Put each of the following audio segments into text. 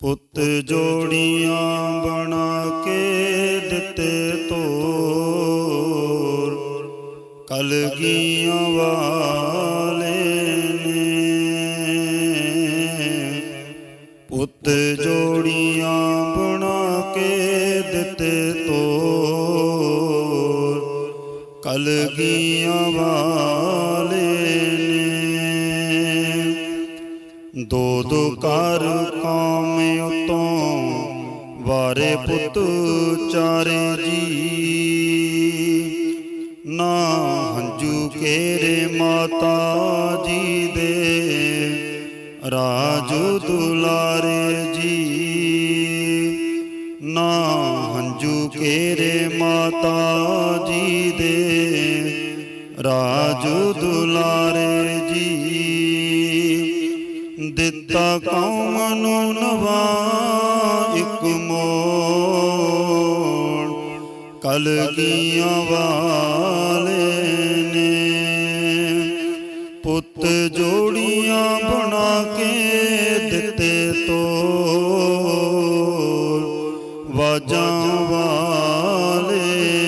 ਪੁੱਤ ਜੋੜੀਆਂ ਬਣਾ ਕੇ ਦਿੱਤੇ ਤੋਰ। ਕਲਗੀਆਂ ਵਾਲੇ ਨੇ। ਪੁੱਤ ਜੋੜੀਆਂ ਬਣਾ ਕੇ ਦਿੱਤੇ ਤੋਰ। ਕਲਗੀਆਂ ਵਾਲੇ ਦੋ ਦੋ ਕਰ ਕਾਮ ਉਤੋਂ, ਵਾਰੇ ਪੁੱਤ ਚਾਰੇ ਜੀ। ਨਾ ਹੰਝੂ ਕੇਰੇ ਮਾਤਾ ਜੀ ਦੇ, ਰਾਜੂ ਦੁਲਾਰੇ ਜੀ। ਨਾ ਹੰਝੂ ਕੇਰੇ ਮਾਤਾ ਜੀ ਦੇ, ਰਾਜੂ ਦੁਲਾਰੇ ਦਿੱਤਾ ਕੌਮ ਨੂੰ ਨਵਾ ਇੱਕ ਮੋੜ। ਕਲਗੀਆਂ ਵਾਲੇ ਨੇ ਪੁੱਤ ਜੋੜੀਆਂ ਬਣਾ ਕੇ ਦਿੱਤੇ ਤੋਰ ਵਾਜਾਂ ਵਾਲੇ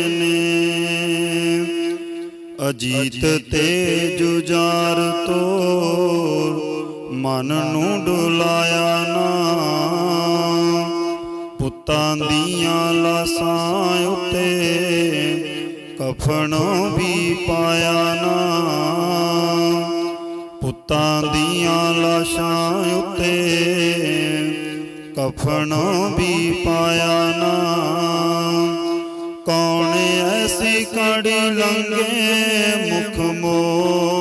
ਨੇ ਅਜੀਤ ਤੇ ਜੁਜਾਰ ਤੋਰ ਮਨ ਨੂੰ ਡੁਲਾਇਆ ਨਾ। ਪੁੱਤਾਂ ਦੀਆਂ ਲਾਸਾਂ ਉੱਤੇ ਕਫਨ ਵੀ ਪਾਇਆ ਨਾ। ਪੁੱਤਾਂ ਦੀਆਂ ਲਾਸ਼ਾਂ ਉੱਤੇ ਕਫਨ ਵੀ ਪਾਇਆ ਨਾ। ਕੌਣ ਐਸੀ ਕੜੀ ਲੰਗੇ ਮੁਖ ਮੋ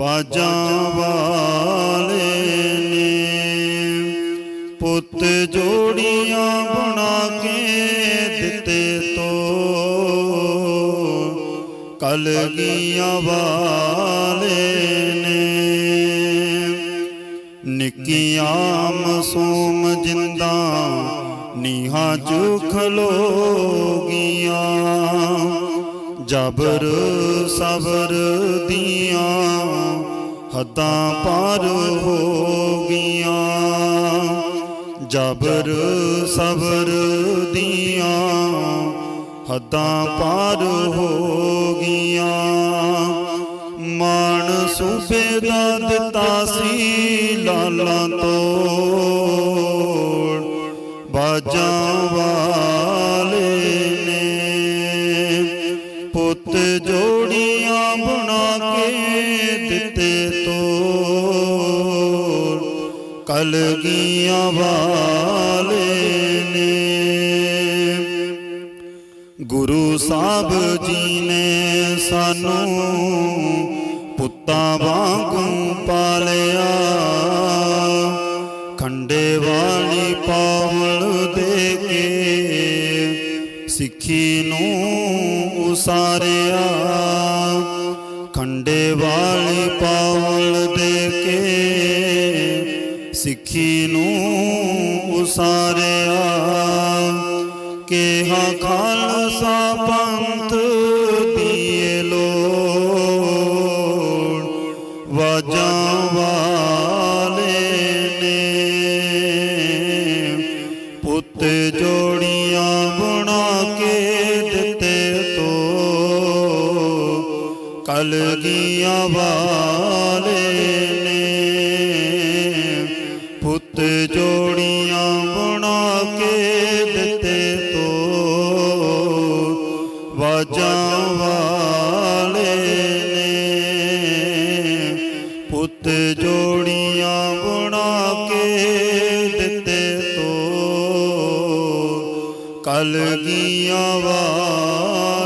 ਬਾਜਾਂ ਵਾਲੇ ਨੇ। ਪੁੱਤ ਜੋੜੀਆਂ ਬਣਾ ਕੇ ਦਿੱਤੇ ਤੋ। ਕਲਗੀਆਂ ਵਾਲੇ ਨੇ। ਨਿੱਕੀਆਂ ਮਾਸੂਮ ਜਿੰਦਾ ਨੀਹਾਂ ਚ ਖਲੋਗੀਆਂ ਜਬਰ ਸਬਰ ਦੀਆਂ ਹੱਦਾਂ ਪਾਰ ਹੋ ਗਈਆਂ। ਜਬਰ ਸਬਰ ਦੀਆਂ ਹੱਦਾਂ ਪਾਰ ਹੋ ਗਈਆਂ। ਮਾਣ ਸੂਬੇ ਦਾ ਦਿੱਤਾ ਸੀ ਲਾਲਾਂ ਕਲਗੀਆਂ ਵਾਲੇ ਨੇ। ਗੁਰੂ ਸਾਹਿਬ ਜੀ ਨੇ ਸਾਨੂੰ ਪੁੱਤਾਂ ਵਾਂਗੂ ਪਾਲਿਆ। ਖੰਡੇ ਵਾਲੀ ਪਾਵਲ ਦੇ ਕੇ ਸਿੱਖੀ ਨੂੰ ਉਸਾਰਿਆ। ਖੰਡੇ ਵਾਲੀ ਪਾਵਲ ਸਿੱਖੀ ਨੂੰ ਉਸਾਰਿਆ। ਕਿਹਾ, ਖਾਲਸਾ ਪੰਥ ਦੀਏ ਲੋੜ, ਵਾਜਾਂ ਵਾਲੇ ਨੇ। ਪੁੱਤ ਜੋੜੀਆਂ ਬਣਾ ਕੇ ਦਿੱਤੇ ਤੋ, ਕਲਗੀਆਂ ਵਾਲੇ ਕੇ ਦਿੱਤੇ ਤੋ ਵਾਜਾਂ ਵਾਲੇ ਨੇ ਪੁੱਤ ਜੋੜੀਆਂ ਬਣਾ ਕੇ ਦਿੱਤੇ ਤੋ ਕਲਗੀਆਂ ਵਾਲੇ